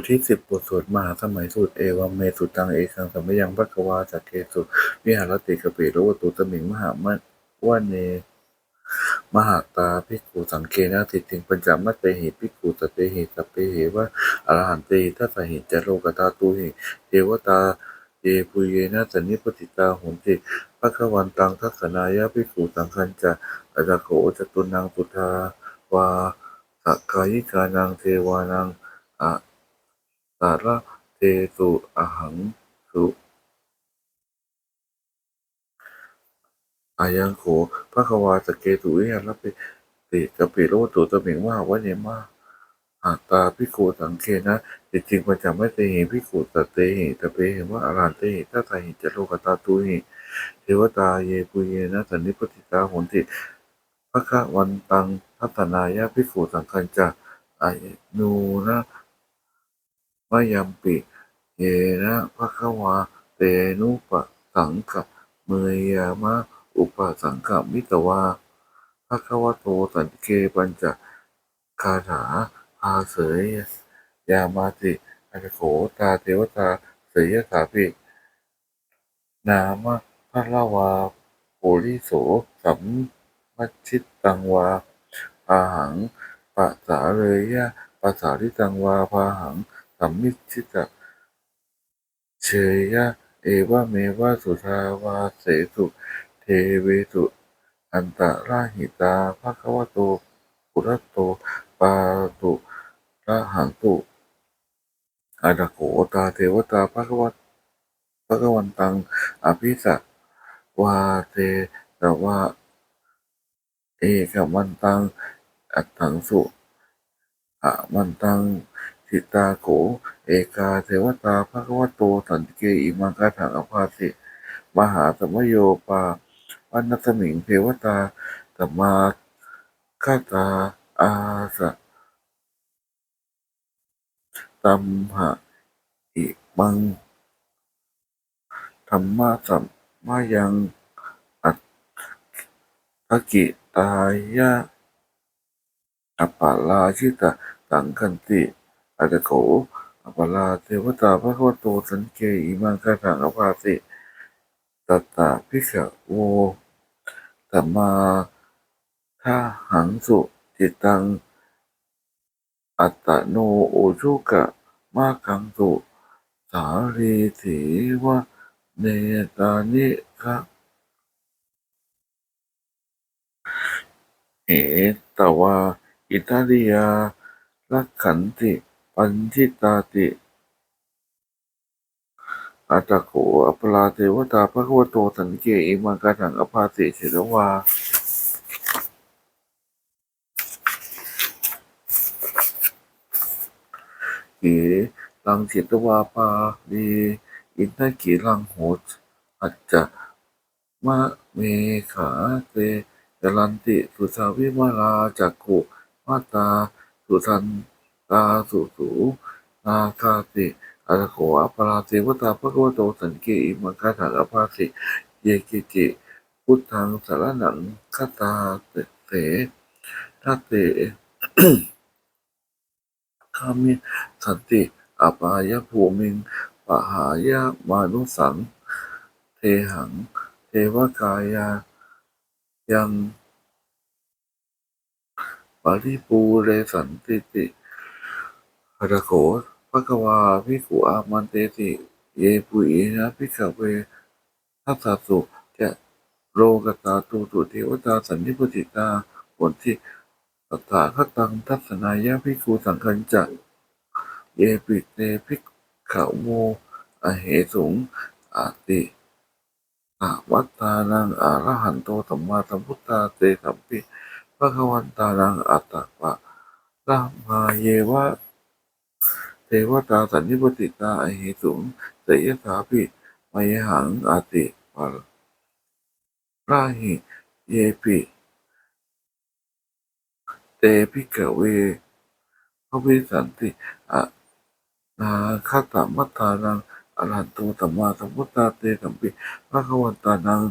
ทที่สิบบทสวดมหาสมัยสูตรเอวัมเมสุตังเอกังสัมยังภควาจักเกสุวิหารติกปิโรวตุตมิงมหามะวะเนมหาตาภิกขุสังเคนะทิฏฐิปัญจมัตเตหิภิกขุสตเตหิสเพเหวะอรหันเตหิทัสหิจโลกตาตุหิเทวตาเยปุเยนะสันนิปติตาโหนติภะควันตังทัสสนายะภิกขุสังคัญจะอตโขจตุนังปุทธาวาสกกายิกานังเทวานังอะ สาระเทสุอหังสุอายังโขภควาสเกตุวิหารปิติกปิโรตุตมิงว่าวันเนมาหาตาพิโกสังเคนะจริงๆมันจะไม่เตหิพิโกตเตหิตเปหิว่าอารันเตหิถ้าไตหิจะโลกตาตุหิเทวตาเยปุเยนะสันนิปติตาหนติภะคะวันตังทัตนายะพิโกสังคัญจะอานูนะ ยัมปิ เยนะภะคะวา เตนุปะสังขะเมยามะ อุปสังขมิตวาภะคะวะโตสันติเกปัญจคาถาพาเสยยามาติอัตโขตาเทวตาเสยสาปินามะพะละวาปุริโสสัมมัชิตตังวาพาหังปะสาเรยะปะสาริตังวาพาหัง สัมมิชิตะเชยะเอวะเมวะสุทาวาเสสุเทเวสุอันตะราหิตาภะคะวะโตปุระโตปาตุระหังตุอาดะโขตาเทวตาภะคะวะภะคะวันตังอภิสัวาเทตวะเอกมันตังอัตถังสุอะมันตัง สิตาโข เอกาเทวตาภะคะวโตสันติเกอิมังคาถังอภาสิมหาสมโยปาวันนัสมิงเทวตาตมาคาตาอาสะตัมหะอิมังธรรมะสัมมายังอัตถกิตายะอัปปาลาชิตะสังคันติ อัตโขอปปาลาเทวตาพระโคโตสันเกอิมังคาถังอภาสิตัตตาภิกขโวสัมมาทาหังสุจิตัง อัตตโนโอชุกะมาคังสุสาลีถีวะเนตานิคะเหตวาอิตาลียาลักขันติ ปัญจิตาติ อัตโขอัปปลาเทวตาพระคัมโตสันเกอิมังกาถังอภาสิเฉลวาเก๋ลังเจตวาปาดีอินทกีลังโหดอัจจะมะเมขาเตจรันติ สุสาวิมาลาจักขุมาตา สุทัน ตาสุสูนาคาติอัตโขอัปราเทวตาพระกวโตสันเกอิมังคาถังอภาสิเยกิจิพุทธังสารนังคาตาเตเตทัตเตคามิสันติอปายภูมิงปหายามานุสัง เทหัง เทวกายายังปริปูเรสันติติ หะโขภะคะวาภิกขุอามันเตติ เยปุยนะภิกขเวทัสสะสุจะโลกตาตูตุเทวตาสันนิปติตาผลที่ตถาคตังทัศนายะภิกขุสังคัญจะเยปิเตภิกขโมอเหสุงอาติอาวัตตานังอรหันโตสัมมาสัมพุทธาเตสัมปิภะควันตานังอัตตปะละมาเยวะ เทวตาสันนิปติตาอเหสุงเสยสาปิมยหังอาติปะราหิเยปิเตภิกเวพระวิสันติอะนาคาตมัตตานังอรหันตสัมมาสัมพุทธาเตสัมปิภะควันตานัง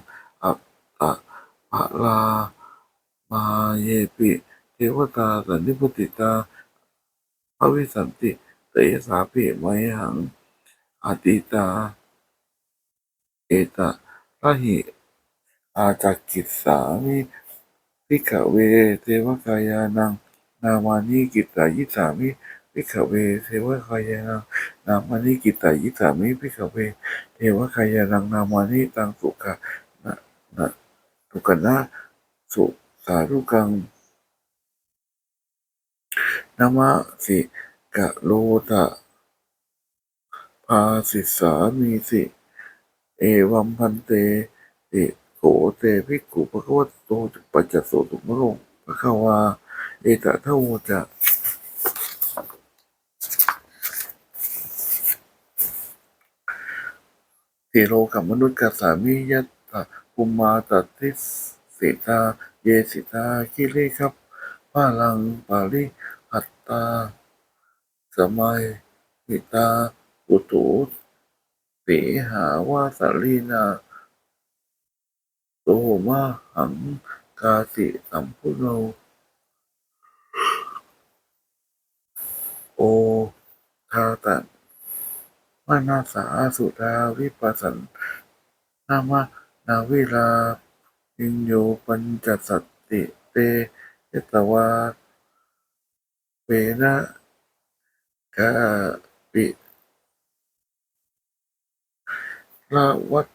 อัตะภะลามาเยปิ เทวตาสันนิปติตาภวิสันติ เตสาปิไมหังอติตา เอตะระหิอาจักกิสสามิพิกเวเทวกายานัง นามานิกิตายิสามิพิกเวเทวกายานังนามานิกิตายิสามิพิกเวเทวกายานังนามานิตังสุขะนะนะทุกนะสุสารุกังนามาสิ กะโลตะภาสิสามีสิ เอวัมพันเตติโขเตภิกขุภควตโตปัจจโสตุมะโรงภะคะวา เอตะทโวจะติโลกับมนุษย์กัสสามิยัตตะภูมาตัตติสิตา เยสิตาคิริครับพาลังปาริหัตตา สมัยหิตาอุตุสีหาวาสลีนาโตมาหังกาติสัมพุโนโอทาตันมานาสาสุดาวิปัสสนนามะนาวิลาปิญโยปัญจสัตติเตเยตวาเวนะ กาปิละวัต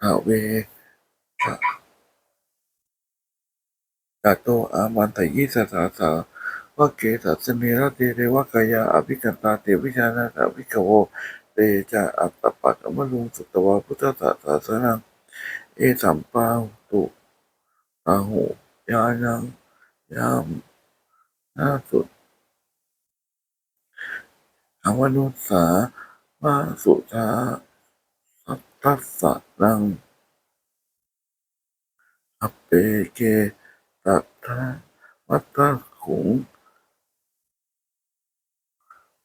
ถเวทะกาโตอามันตยิสสาสาวะเกสัสเนระเตเรวะกายาอภิกันตาเตวิชานาตาวิกโวเตจะอัตตปัตตมลุงสุตวาพุทธศาสนังเอสัมปาตุอาหูยานังยามนาสุด วนุสามาสุธาสัทธัสสะนังอเปเกตัทธะมัตตะขุง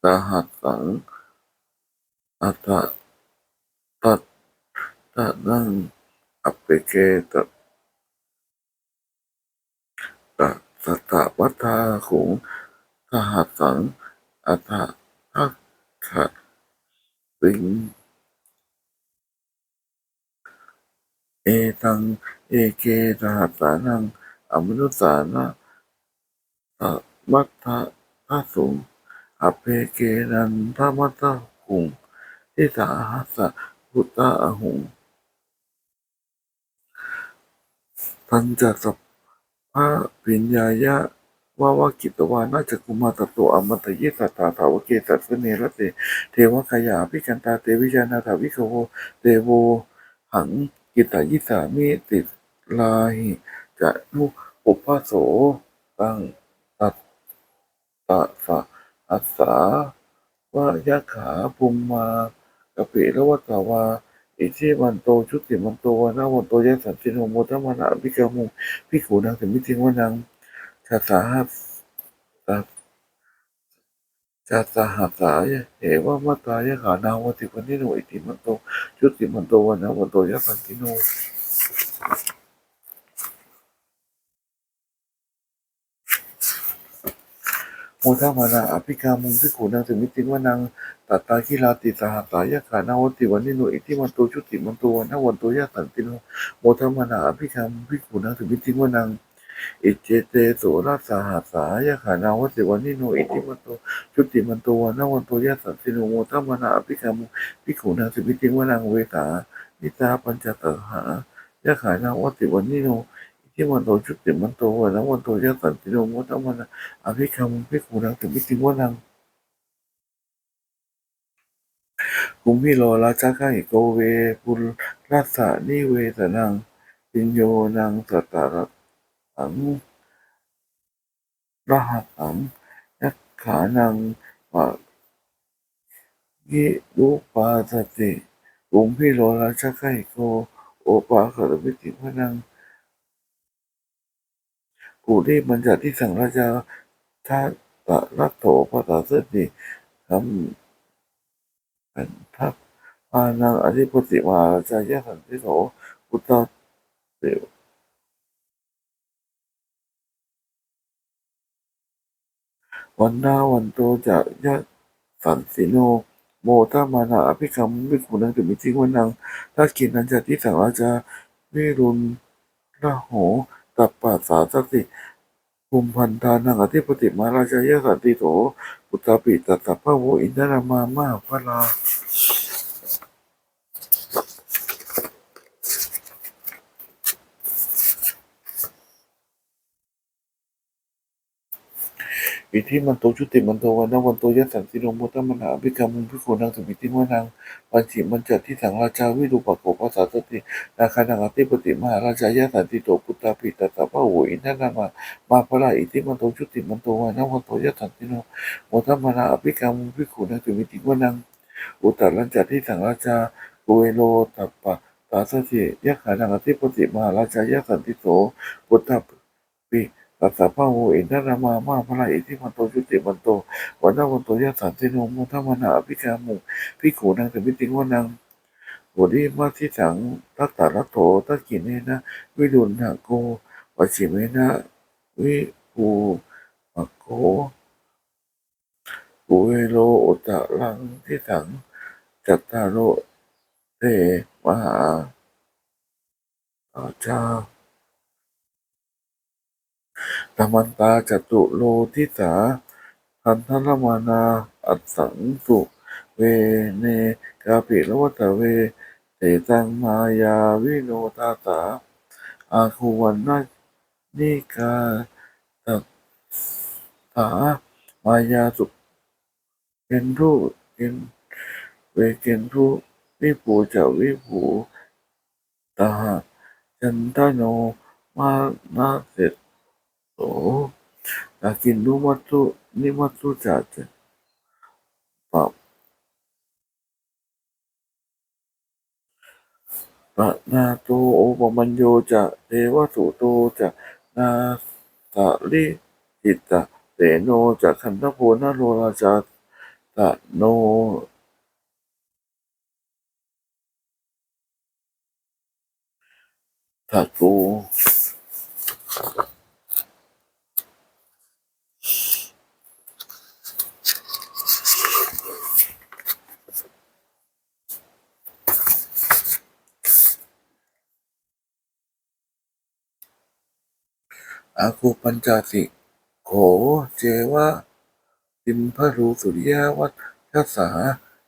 สหัสสังอัตตัตตะนังอเปเกตัตตะสัตตะวัฏฐาขุงสหัสสังอัตตะทักขะปิงเอตัง เอเกสหัสสานังอมนุสานะสัมัตถะทัสสุงอเปเกนันทมัตตะหุงทิสาหัสสะพุตตะหุงทันจะสัพพะปิญญายะ วาวากิตวานาจักุมาตโตอมตะยิสัตตาถาวเกตัสเนระเตเทวคายาพิกันตาเตวิจานาถาวิโกโวเตโวหังกิตายิสามิติลาหิจะนุปุปพโสตังตัตตะสะอัสสาวายะขาภูมมากะปิละวัตาวาอิชิมันโตชุติมันโตวานาวันโตยะสันติโนโมทัมมานะพิกามุพิขูนังถึงมิทิงวานัง ชาสาหัสตาชาสาหัสสายเหวะมัตายะขานาวติปันนิโนอิติมันโตชุติมันโตวันนะวันโตยะสันติโนโมทามานาอภิกามุงพิขูนางถึงมิติวานังตัตตาคิลาติสหัสายะขานาวติวันนิโนอิทิมันโตชุติมันโตวันนวันโตยะสันติโนโมทามานาอภิกามุงพิขูนางถึงมิติวานัง อิเจเตโสราสาหัสายะขานาวติวันนิโนอิทิมันโตชุติมันโตวันวันโตยะสันติโนโมทามนาอภิกามุงพิขูนางถึงมิติวนังเวตานิตาปัญจตหายะขายนาวัติวันนิโนอิทิมันโตชุติมันโตวันวันโตยะสันติโนโมทัมมานะอภิคำพิคูนังถึงมิติวนังคุมพิโลราชาข้าหิโกเวปุลรัสสะนิเวสนังปิญโยนังสัตตารั สังรหัสังยักขานังปะยิรุปาสติคุมพิโลราชาข้าหิโกโอปาขรมิติพนังกูรีบัญญัติที่สั่งราชาท่าตะรัตโถภาษาเสดิทำเป็นทัพพานังอธิปติมาราชายะสันติโสพุทธเตว วันนาวันโตจะยะสันสิโน โมตมานาอภิกรรมวิขุนังถึมิจิวนังทักกินนันจติสังราชาวิรุณระโหตับปะสาสติภูมิพันธานังอธิปติมาราชายสันติโถปุตตาปิตัสสะพะโวอินทรามามาพระลา อิทธิมันโตชุติมันโตวันนวันโตยัสสันติโนโมตมนาอภิกรรมุพิโกนังสมิติวนังปัญจิมันจัดที่สังราชาวิรูปโกภาษาสตินาคานังอธิปติมหาราชายสันติโตพุทธาปิตตะพะโวอินทนามามาพระอิทธิมันโตชุติมันโตวันนวันโตยัสสันติโนโมตมนาอภิกรรมุพิโกนังสมิติวนังอุตตรัญจัดที่สังราชาโกเวโลตัปปะตาสติยะขานังอธิปติมหาราชายสันติโตพุทธาปิ ตัสสะพะโวอินทรามามาพระอิทธิมันโตจุติมันโตวันนวันโตยะสันติโนมุทมนาอภิกามุพิขูนังถึงมิติวนังโหดีมาที่สังทัตตาลโถทักกินเนนะวิรุณนะโกวชิเมนะวิภูมะโกปุเวโลอุตะลังที่สังจัตตาโรเตมหาอาจา รมันตาจตุโลทิสาทันทรมานา อัสสังสุเวเนกาปิละวัตเวเตตังมายาวิโนตาตาอาคูวันนานิกาตัสามายาสุเกนทุเกนเวเกนทุวิปูจะวิปูตาจันทโนมานาเสต โอ้ตากินนุมัตตุนิมัตตุจัตปะปะนาโตโอปมัญโยจะเทวสุโตจะนาสาลิจิตตะเตโนจะขันธโพนาโลราชาตะโนทัตโก อาคูปัญจสิโข เจวะติมพรูสุริยาวัชสา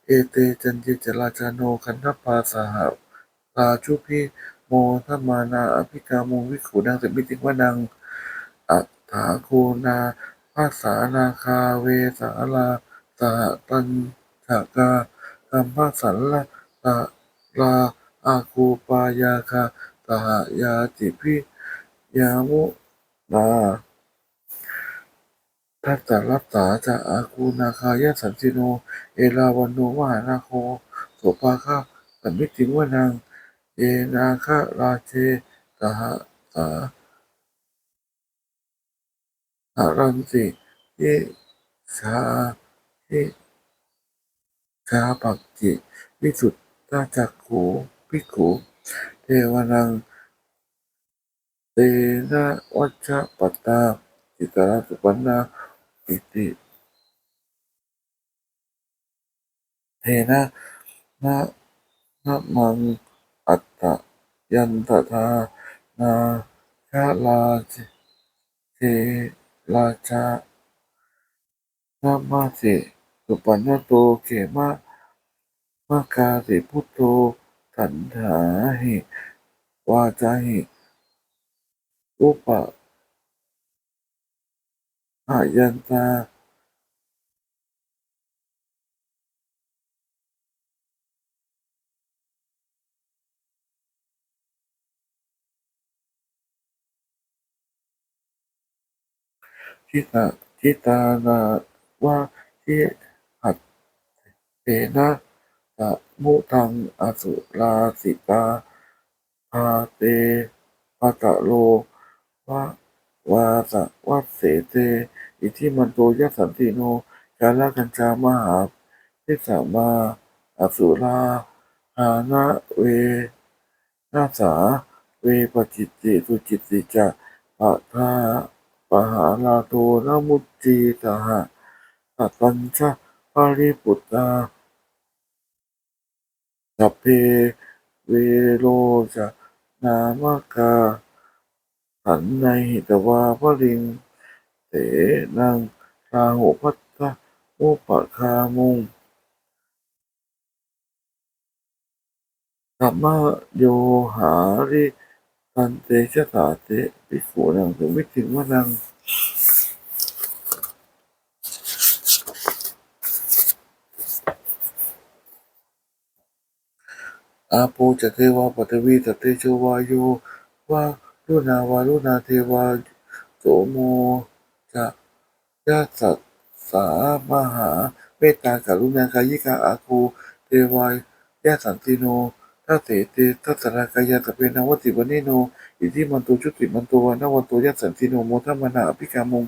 เอเตจันเจจราจาโนคันธปาสหาตาชุพิโมทมานาอภิกามุวิขุนังสมิติวนัง อัฏฐาโคนาภาษานาคาเวสาลาสหตัญฉากากัมภสันละตะลาอาคูปายาคาสหยาจิพิยามุ นาทัตตรัตตาจะอาคูนาคายสันติโน เอราวันโนวหานาโคโสภาคาสัมมิติวนังเอนาคาราเชสหสาหารันติยิชาทิชาปักจิ วิสุทธาจักขูภิกขุเทวนัง นะวัชปตาจิตระสุปันนาอิติเทนะนะนะมังอัตตยันตถานาคาลาเทราชานามาสิสุปันนโตเขมะมะกาสิพุทโธสันหาหิวาจาหิ อุปะหายันตาทิตาทิตานาวาทิหัตเตนะตะมุทังอสุราสิกาพาเตปะตะโล วะวาสะวัสเสเต อิทิมันโตยัสสันติโนกาลกัญจามหาทิสามาอสุราหานะเวนาสา เวปจิตติสุจิตติจะปะทาปหาลาโทนมุจจีตหะตัตัญชะปาริปุตตาสัพเพเวโรจะนามกา ขันในหิตวาพระลิงเตนังราหุพัตตะอุปคามุงสัมมาโยหาริตันเตชะตาเตภิกขุนังถึงไม่ถึงว่านังอาโปจะเทวาปัตวีตเตโชวาโยวา ลุนาวาลุนาเทวาโสโมจะยาสัตสามหาเมตตากรุณากายิกาอาคูเทวายาสันติโนทัสเสเตทัสสรากายาตะเปนวติวันิโน อิทิมันโตชุติมันโตวนวันโตยาสันติโนโมทัมมนาอภิกามง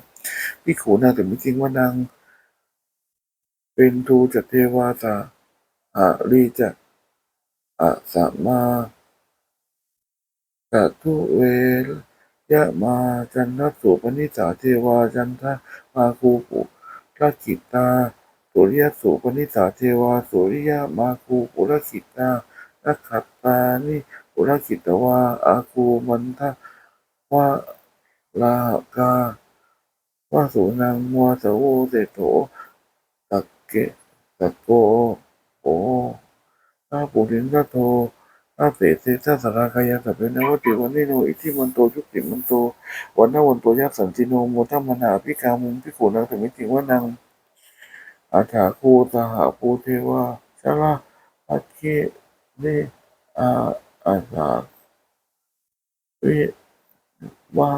พิขุนาแต่ไม่จริงว่านางเป็นทูจัตเทวาตาอารีจะอะสัมมา กัทุเวยะมาจันทสุปนิสาเทวาจันทมาคูปุรกิตาสุริยสุปนิสาเทวาสุริยมาคูปุรกิตานักขัตตานิปุรกิตวาอาคูมันทะวะลากาวาสุนังมัวสโวเตโตตักเกตักโกโออาปุรินทโท อาเสเสสสารากายาสัพเพนวติวันนิโนอิทิมันโตชุติมันโตวันนวันโตยักสันติโนโมทัมมนาพิกามุงพิโขนังสมิติวานังอาถาคูตหาปูเทวาชลาอาเคเนอาอาสาวิวา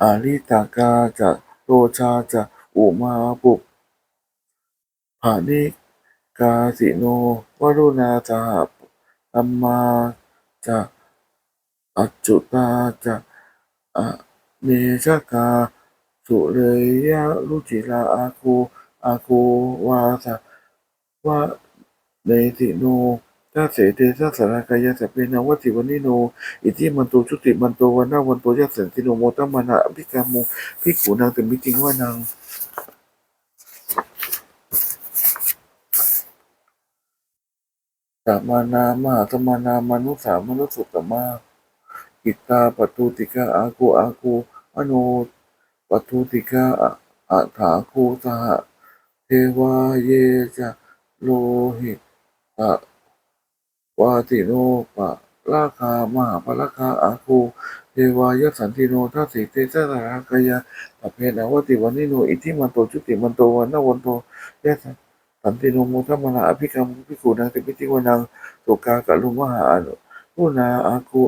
อาลิตากาจะโรชาจะอุมาปุปผานิกาสิโน วรุณาจาตัมมาจะอัจจุตาจะอะเนชกา สุเรยะรุจิลาอาคูอาคูวาสะวะเนติโนทัสเสเตทัสสรากายะสพเพนวัติวันิโน อิทิมันโตชุติมันโตวันนาวันโตยัสสันติโนโมตัมมานะอภิกามุภิกขุนางแต่มิจิงว่านาง สัมมานามาสมานามนุสามนุสุตตมากิตตาปทุติกาอากูอากูอโนปทุติกาอะอะถาคูสหเทวาเยจะโลหิตะวาติโนปะราคามหาปราคาอาคูเทวายสันติโนทัสสิเตสสารากายาตเพนะวติวันนิโนอิทิมันโตจุติมันโตวันนวันโตยะสัน สันติโนโมทัมมนาอภิกรรมภิกขุนางเตปิติวนังโสกากะลุมหาลุนาอาคู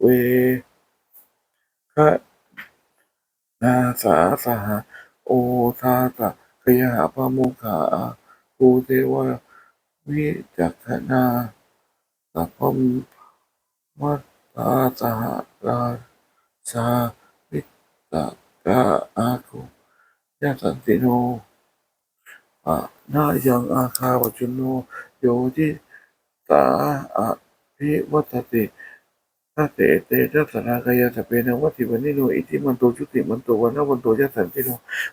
เวคะนาสาสหะโอทาตะขยหาพาโมขาภูเทวะวิจักขนาสัพพมมัตตาสหราชาวิตกะอาคูยะสันติโน อะนายังอาคาวัจโนโยทิตาอะภิวัตติทัสเตเตทัสสรากายาสเพนวัติวันิโนอิทิมันโตชุติมันโตวันนวันโตยสันติโน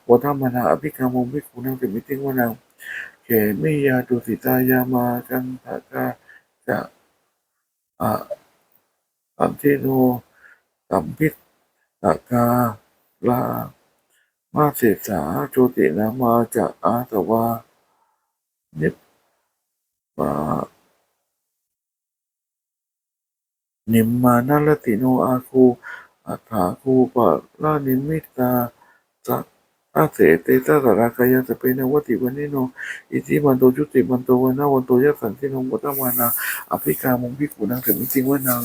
วทัมมนาอภิกามงภิกุนังเตมิติงวนังเขมิยาตุสิตายามากันทากาจะอะสันติโนสัมพิตตกาลา มาเสสาโจตินามาจากอาตวานิปปานิมมานาลติโนอาคูอัฏฐาคูปะลานิมิตาสัอาเสเตตาสารากายาสเปนวัติวันนิโน อิทิมันโตจุติมันโตวันนาวันโตยัสสันติโนมุตตมานาอภิกามงพิกุนังถึงจริงว่านาง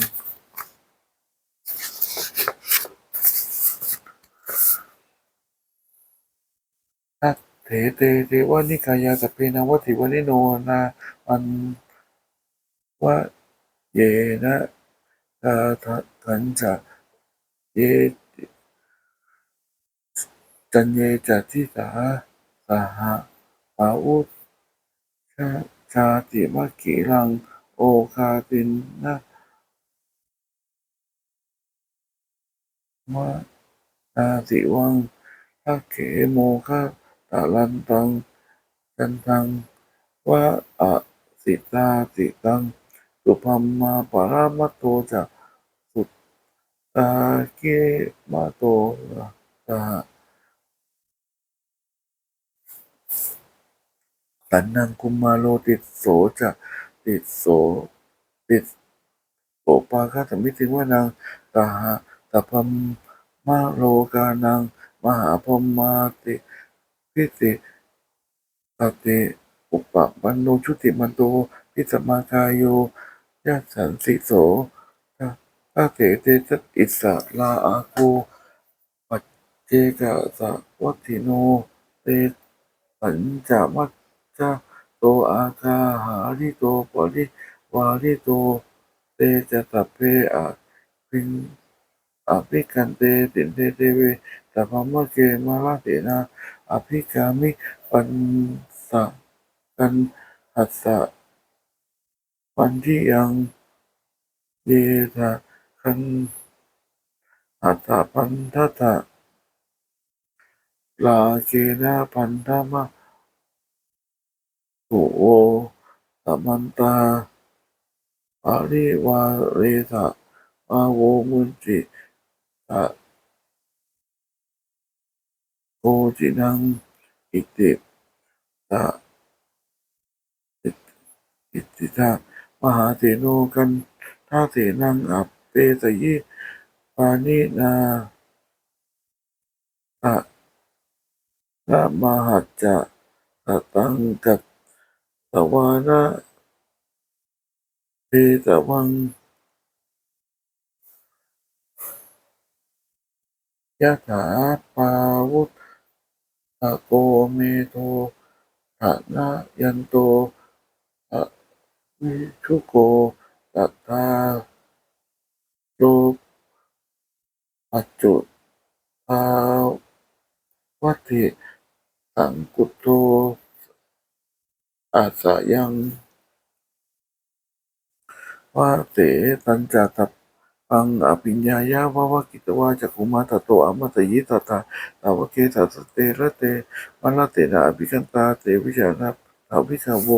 ทัต เถเตเทวานิกายาสเพนะวัตถิวนิโนนาอันวะเยนะตาทัทันจะเยจันเยจะทิสาสหะปาอุชาชาติมะกิรัง โอคาตินนะมะนาติวังทักเขโมคะ ตาลันตังจันทังวะอะสิตาติตังสุพัมมาปารามัตโตจะสุตตาเกมาโตตาตันนังคุมาโลติดโสจะติดโสติดโสปาคาสมิติว่านางตาหะตาพัมมาโลกานังมหาพรหมาติ พิติตติอุปปันโนชุติมันโตพิสมากายโยยะสันสิโสตาเตเตจอิสระลาอาโกปัจเจกะสะวัตถิโน เตสัญจมัจจาโตอาคาหาริโตปริวาริโต เตจะสัเพอะพิงอภิกันเตตินเตเตเวสัพพมะเกมาลาเตนะอภิกามิปันสะกันหัสสะปันทิยังเยทะคันหัตถะพันทะทะลาเกนะพันธมะโสสมันตาปาริวาเรสะมาโวมุนจิตะ โกจินังอิติตะอิติตะมหาเถโนกันท่าเถนังอัปเปสยิปานินาตะนะมหัจจะตะตังกัตตวานะเตตะวังยะถาปาวุธ ตะโกเมโทฐานะยันโตอะวิชุโกตัตตาโลปัจจุปาวัติสังกุตโตอาสายังวาเตตัญจตัป ปังอภิญญายาวาวกิตวาจักขุมาตโตอมตยิตตาตาวเกตัสเตระเตมลเตนะอภิกันตาเตวิจานะทาวิคาโว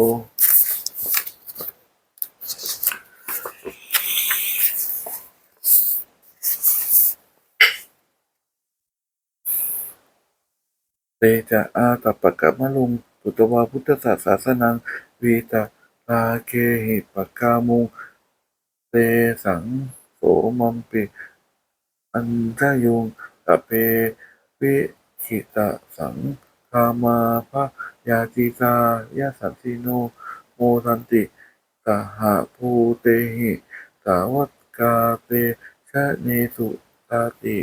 เตจะอาตปะกะมะลุงตุตวาพุทธศาสสนังวีตาตาเคหิปะกามุงเตสัง โสมัมปิ อันจะยุงตะเปวิขิตะสังคามาภะยาจิตายาสันติโน โมทันติสหาภูเตหิ สาวัตกาเตชะเนสุตาติ